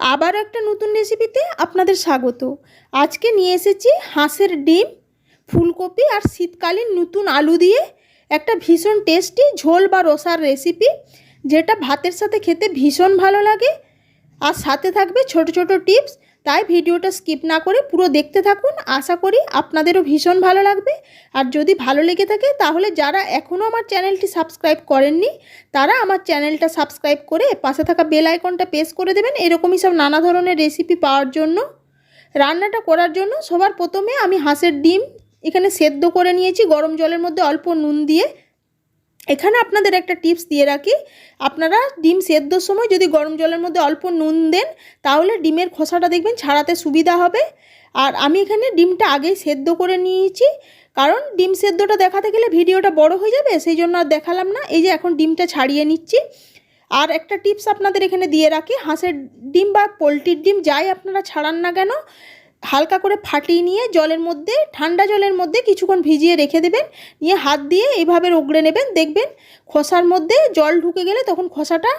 আবার একটা নতুন রেসিপিতে আপনাদের স্বাগত। আজকে নিয়ে এসেছি হাঁসের ডিম, ফুলকপি আর শীতকালীন নতুন আলু দিয়ে একটা ভীষণ টেস্টি ঝোল বা রসার রেসিপি যেটা ভাতের সাথে খেতে ভীষণ ভালো লাগে। আর সাথে থাকবে ছোট ছোট টিপস তাই ভিডিওটা স্কিপ না করে পুরো দেখতে থাকুন। আশা করি আপনাদেরও ভীষণ ভালো লাগবে। আর যদি ভালো লেগে থাকে তাহলে যারা এখনও আমার চ্যানেলটি সাবস্ক্রাইব করেননি, তারা আমার চ্যানেলটা সাবস্ক্রাইব করে পাশে থাকা বেল আইকনটা প্রেস করে দেবেন এরকমই সব নানা ধরনের রেসিপি পাওয়ার জন্য। রান্নাটা করার জন্য সবার প্রথমে আমি হাঁসের ডিম এখানে সেদ্ধ করে নিয়েছি, গরম জলের মধ্যে অল্প নুন দিয়ে। এখানে আপনাদের একটা টিপস দিয়ে রাখি। আপনারা ডিম সেদ্ধর সময় যদি গরম জলের মধ্যে অল্প নুন দেন, তাহলে ডিমের খোসাটা দেখবেন ছাড়াতে সুবিধা হবে। আর আমি এখানে ডিমটা আগেই সেদ্ধ করে নিয়েছি। কারণ ডিম সেদ্ধটা দেখাতে গেলে ভিডিওটা বড় হয়ে যাবে, সেই জন্য আর দেখালাম না। এই যে এখন ডিমটা ছাড়িয়ে নিচ্ছি। আর একটা টিপস আপনাদের এখানে দিয়ে রাখি, হাঁসের ডিম বা পোলট্রির ডিম যাই আপনারা ছাড়ান না কেন হালকা করে ফাটিয়ে নিয়ে জলের মধ্যে, ঠান্ডা জলের মধ্যে কিছুক্ষণ ভিজিয়ে রেখে দেবেন। নিয়ে হাত দিয়ে এইভাবে রগড়ে নেবেন। দেখবেন খোসার মধ্যে জল ঢুকে গেলে তখন খোসাটা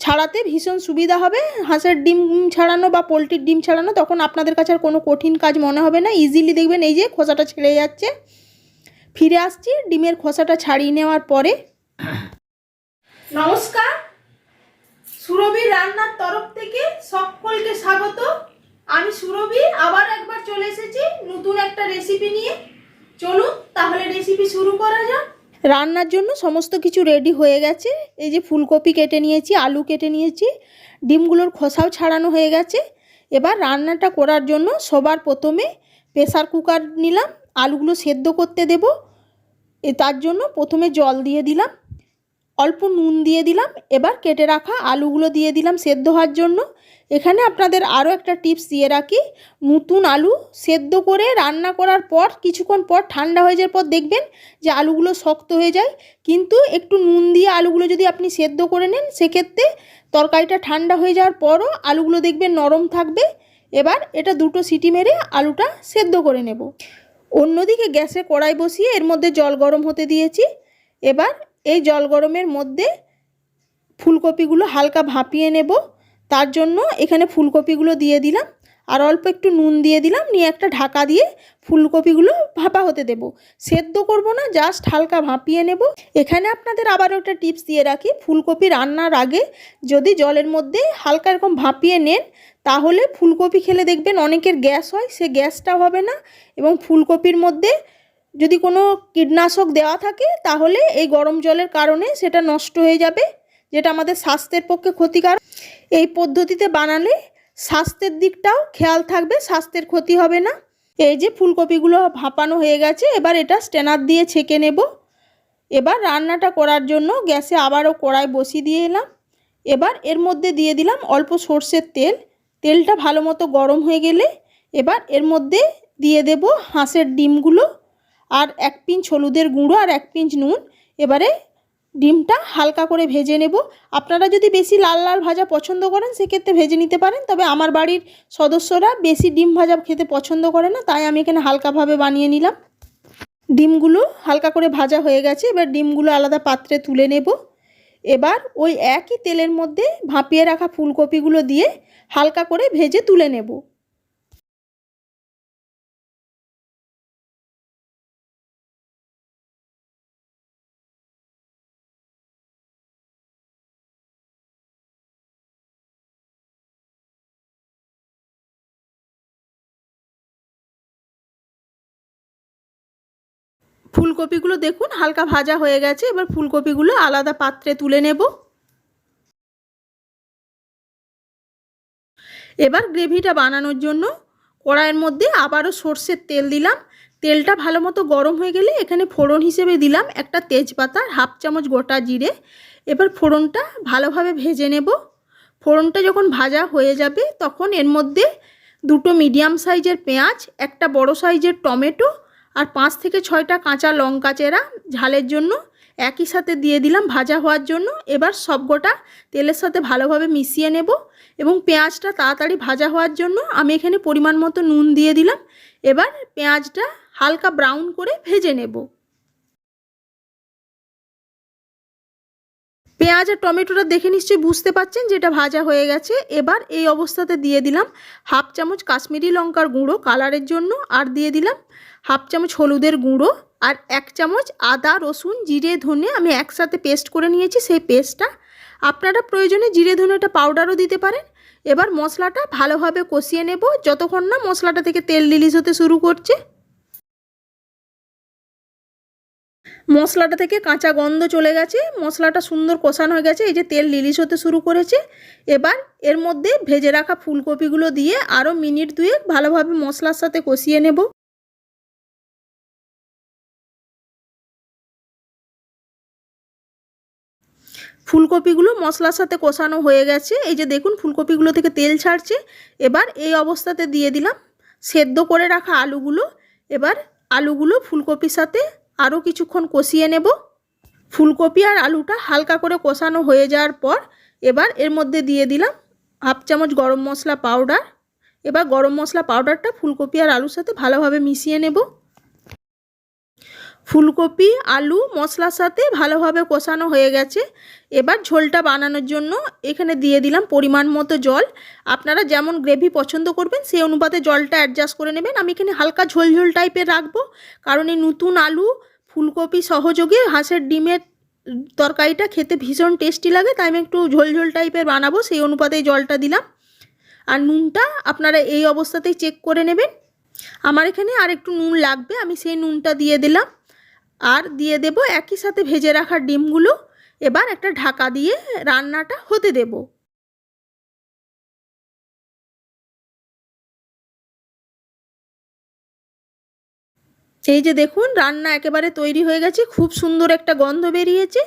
ছাড়াতে ভীষণ সুবিধা হবে। হাঁসের ডিম ছাড়ানো বা পোলট্রির ডিম ছাড়ানো তখন আপনাদের কাছে আর কোনো কঠিন কাজ মনে হবে না। ইজিলি দেখবেন এই যে খোসাটা ছেড়ে যাচ্ছে। ফিরে আসছি ডিমের খোসাটা ছাড়িয়ে নেওয়ার পরে। নমস্কার। সুরভির রান্নার তরফ থেকে সকলকে স্বাগত। আমি সুরভি, আবার একবার চলে এসেছি নতুন একটা রেসিপি নিয়ে। চলুন, তাহলে রেসিপি শুরু করা যাক। রান্নার জন্য সমস্ত কিছু রেডি হয়ে গেছে। এই যে ফুলকপি কেটে নিয়েছি, আলু কেটে নিয়েছি, ডিমগুলোর খোসাও ছাড়ানো হয়ে গেছে। এবার রান্নাটা করার জন্য সবার প্রথমে প্রেসার কুকার নিলাম, আলুগুলো সেদ্ধ করতে দেব। এ তার জন্য প্রথমে জল দিয়ে দিলাম। অল্প নুন দিয়ে দিলাম। এবার কেটে রাখা আলুগুলো দিয়ে দিলাম সেদ্ধ হওয়ার জন্য। এখানে আপনাদের আরও একটা টিপস দিয়ে রাখি। নতুন আলু সেদ্ধ করে রান্না করার পর, কিছুক্ষণ পর ঠান্ডা হয়ে যাওয়ার পর দেখবেন যে আলুগুলো শক্ত হয়ে যায়। কিন্তু একটু নুন দিয়ে আলুগুলো যদি আপনি সেদ্ধ করে নেন, সেক্ষেত্রে তরকারিটা ঠান্ডা হয়ে যাওয়ার পরও আলুগুলো দেখবেন নরম থাকবে। এবার এটা দুটো সিটি মেরে আলুটা সেদ্ধ করে নেব। অন্যদিকে গ্যাসে কড়াই বসিয়ে এর মধ্যে জল গরম হতে দিয়েছি। এবার এই জল গরমের মধ্যে ফুলকপিগুলো হালকা ভাপিয়ে নেব। তার জন্য এখানে ফুলকপিগুলো দিয়ে দিলাম। আর অল্প একটু নুন দিয়ে দিলাম। নিয়ে একটা ঢাকা দিয়ে ফুলকপিগুলো ভাপা হতে দেব। সেদ্ধ করব না, জাস্ট হালকা ভাপিয়ে নেব। এখানে আপনাদের আবারও একটা টিপস দিয়ে রাখি। ফুলকপি রান্নার আগে যদি জলের মধ্যে হালকা এরকম ভাপিয়ে নেন, তাহলে ফুলকপি খেলে দেখবেন অনেকের গ্যাস হয়, সে গ্যাসটাও হবে না। এবং ফুলকপির মধ্যে যদি কোনো কীটনাশক দেওয়া থাকে, তাহলে এই গরম জলের কারণে সেটা নষ্ট হয়ে যাবে, যেটা আমাদের স্বাস্থ্যের পক্ষে ক্ষতিকারক। এই পদ্ধতিতে বানালে স্বাস্থ্যের দিকটাও খেয়াল থাকবে, স্বাস্থ্যের ক্ষতি হবে না। এই যে ফুলকপিগুলো ভাপানো হয়ে গেছে, এবার এটা স্ট্যানার দিয়ে ছেঁকে নেব। এবার রান্নাটা করার জন্য গ্যাসে আবারও কড়াই বসিয়ে দিয়ে এলাম। এবার এর মধ্যে দিয়ে দিলাম অল্প সর্ষের তেল। তেলটা ভালো মতো গরম হয়ে গেলে এবার এর মধ্যে দিয়ে দেব হাঁসের ডিমগুলো। আর এক পিঞ্চ হলুদের গুঁড়ো আর এক পিঞ্চ নুন। এবারে ডিমটা হালকা করে ভেজে নেব। আপনারা যদি বেশি লাল লাল ভাজা পছন্দ করেন, সেক্ষেত্রে ভেজে নিতে পারেন। তবে আমার বাড়ির সদস্যরা বেশি ডিম ভাজা খেতে পছন্দ করে না, তাই আমি এখানে হালকাভাবে বানিয়ে নিলাম। ডিমগুলো হালকা করে ভাজা হয়ে গেছে। এবার ডিমগুলো আলাদা পাত্রে তুলে নেব। এবার ওই একই তেলের মধ্যে ভাপিয়ে রাখা ফুলকপিগুলো দিয়ে হালকা করে ভেজে তুলে নেব। ফুলকপিগুলো দেখুন, হালকা ভাজা হয়ে গেছে। এবার ফুলকপিগুলো আলাদা পাত্রে তুলে নেব। এবার গ্রেভিটা বানানোর জন্য কড়াইয়ের মধ্যে আবারও সর্ষের তেল দিলাম। তেলটা ভালো মতো গরম হয়ে গেলে এখানে ফোড়ন হিসেবে দিলাম একটা তেজপাতা, হাফ চামচ গোটা জিরে। এবার ফোড়নটা ভালোভাবে ভেজে নেব। ফোড়নটা যখন ভাজা হয়ে যাবে, তখন এর মধ্যে দুটো মিডিয়াম সাইজের পেঁয়াজ, একটা বড় সাইজের টমেটো আর পাঁচ থেকে ছয়টা কাঁচা লঙ্কা চেরা ঝালের জন্য একই সাথে দিয়ে দিলাম ভাজা হওয়ার জন্য। এবার সবগোটা তেলের সাথে ভালোভাবে মিশিয়ে নেব এবং পেঁয়াজটা তাড়াতাড়ি ভাজা হওয়ার জন্য আমি এখানে পরিমাণ মতো নুন দিয়ে দিলাম। এবার পেঁয়াজটা হালকা ব্রাউন করে ভেজে নেব। পেঁয়াজ আর টমেটোটা দেখে নিশ্চয়ই বুঝতে পাচ্ছেন যেটা ভাজা হয়ে গেছে। এবার এই অবস্থাতে দিয়ে দিলাম হাফ চামচ কাশ্মীরি লঙ্কার গুঁড়ো কালারের জন্য আর দিয়ে দিলাম হাফ চামচ হলুদের গুঁড়ো আর এক চামচ আদা, রসুন, জিরে, ধনে আমি একসাথে পেস্ট করে নিয়েছি সেই পেস্টটা। আপনারা প্রয়োজনে জিরে ধনেটা পাউডারও দিতে পারেন। এবার মশলাটা ভালোভাবে কষিয়ে নেব। যতক্ষণ না মশলাটা থেকে তেল রিলিজ হতে শুরু করছে মশলাটা থেকে কাঁচা গন্ধ চলে গেছে, মশলাটা সুন্দর কষানো হয়ে গেছে, এই যে তেল রিলিজ হতে শুরু করেছে। এবার এর মধ্যে ভেজে রাখা ফুলকপিগুলো দিয়ে আরও মিনিট দুয়েক ভালোভাবে মশলার সাথে কষিয়ে নেব। ফুলকপিগুলো মশলার সাথে কষানো হয়ে গেছে, এই যে দেখুন ফুলকপিগুলো থেকে তেল ছাড়ছে। এবার এই অবস্থাতে দিয়ে দিলাম, সেদ্ধ করে রাখা আলুগুলো। এবার আলুগুলো ফুলকপির সাথে আরও কিছুক্ষণ কষিয়ে নেব। ফুলকপি আর আলুটা হালকা করে কষানো হয়ে যাওয়ার পর এবার এর মধ্যে দিয়ে দিলাম হাফ চামচ গরম মশলা পাউডার। এবার গরম মশলা পাউডারটা ফুলকপি আর আলুর সাথে ভালোভাবে মিশিয়ে নেব। ফুলকপি, আলু, মশলার সাথে ভালোভাবে কষানো হয়ে গেছে। এবার ঝোলটা বানানোর জন্য এখানে দিয়ে দিলাম পরিমাণ মতো জল। আপনারা যেমন গ্রেভি পছন্দ করবেন, সেই অনুপাতে জলটা অ্যাডজাস্ট করে নেবেন। আমি এখানে হালকা ঝোল ঝোল টাইপের রাখব, কারণ এই নতুন আলু, ফুলকপি সহযোগে হাঁসের ডিমের তরকারিটা খেতে ভীষণ টেস্টি লাগে, তাই আমি একটু ঝোল ঝোল টাইপের বানাবো, সেই অনুপাতেই জলটা দিলাম। আর নুনটা আপনারা এই অবস্থাতেই চেক করে নেবেন। আমার এখানে আর একটু নুন লাগবে, আমি সেই নুনটা দিয়ে দিলাম। আর দিয়ে দেব একই সাথে ভেজে রাখা ডিমগুলো। এবার একটা ঢাকা দিয়ে রান্নাটা হতে দেব। এই যে দেখুন, রান্না একেবারে তৈরি হয়ে গেছে। খুব সুন্দর একটা গন্ধ বেরিয়েছে।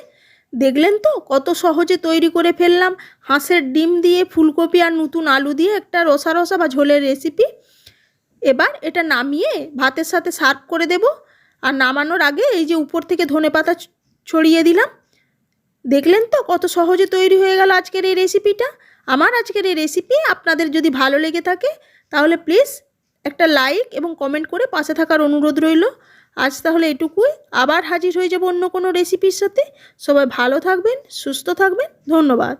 দেখলেন তো, কত সহজে তৈরি করে ফেললাম। হাঁসের ডিম দিয়ে ফুলকপি আর নতুন আলু দিয়ে একটা রসা রসা বা ঝোলের রেসিপি এবার এটা নামিয়ে ভাতের সাথে সার্ভ করে দেব। আর নামানোর আগে এই যে উপর থেকে ধনে পাতা ছড়িয়ে দিলাম। দেখলেন তো কত সহজে তৈরি হয়ে গেল আজকের এই রেসিপিটা? আমার আজকের এই রেসিপি আপনাদের যদি ভালো লেগে থাকে, তাহলে প্লিজ একটা লাইক এবং কমেন্ট করে পাশে থাকার অনুরোধ রইল। আজ তাহলে এটুকুই। আবার হাজির হয়ে যাব অন্য কোনো রেসিপির সাথে। সবাই ভালো থাকবেন, সুস্থ থাকবেন। ধন্যবাদ।